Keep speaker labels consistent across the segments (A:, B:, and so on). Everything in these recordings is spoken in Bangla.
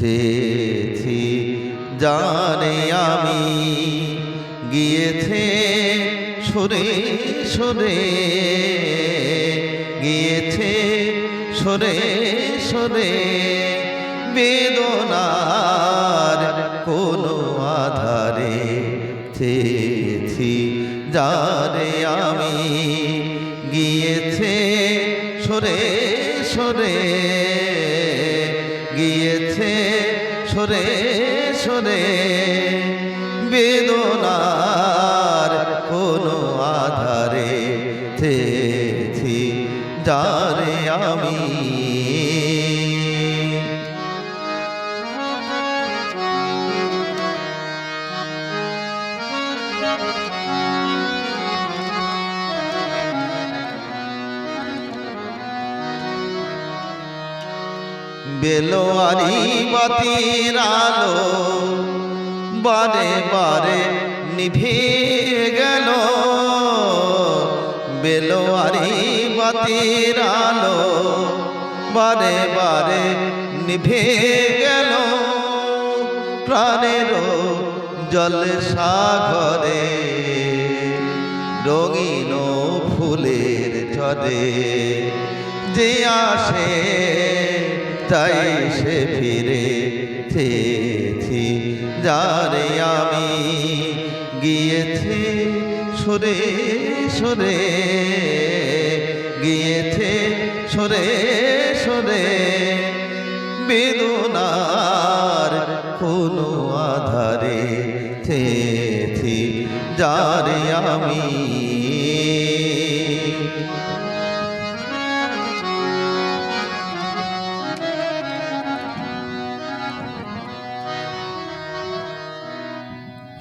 A: চেয়েছি জানে আমি। গিয়েছে, সরে সরে। গিয়েছে, সরে সরে। বেদনার কোনো আধারে চেয়েছি, জানে আমি। গিয়েছে, সরে সরে। গিয়েছে সরে সরে। বেদনার কোনো আধারে থেছি যারে আমি বেলোয়ারি বাতির আলো বারে বারে নিভে গেল। বেলোয়ারি বাতির আলো বারে বারে নিভে গেল। প্রাণের জল সাগরে, রঙিন ফুলের চরে যে আসে তাই সে ফিরে থেছি যারে আমি গিয়েছে, সরে সরে, গিয়েছে, সরে সরে। বেদনার কোনো আধারে থেছি যারে আমি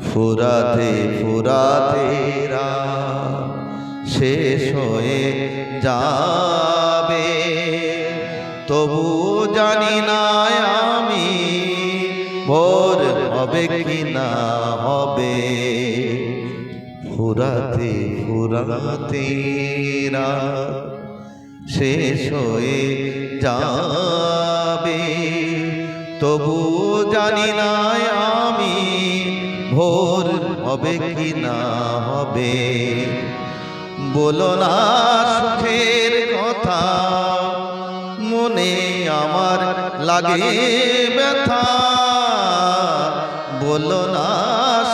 A: ফুরাতে ফুরাতে রাত শেষ হয়ে যাবে। তবু জানি না আমি ভোর হবে কি না হবে। ফুরাতে ফুরাতে রাত শেষ হয়ে যাবে। তবু জানি না আমি ভোর হবে কি না হবে? বলো না সুখের কথা, মনে আমার লাগে ব্যথা। বলো না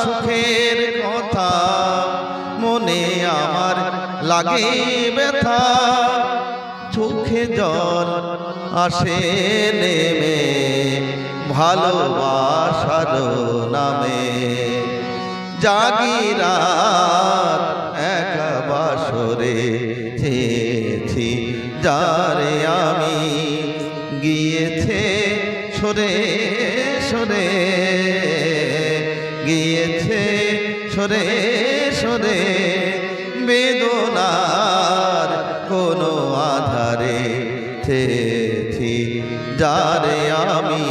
A: সুখের কথা, মনে আমার লাগে ব্যথা। চোখে জল আসে নেমে ভালোবাসার নামে। জাগিরাত একা বাসরে চেয়েছি, যারে আমি গিয়েছে সরে সরে। গিয়েছে সরে সরে, বেদনার কোনো আধারে থেছি যারে আমি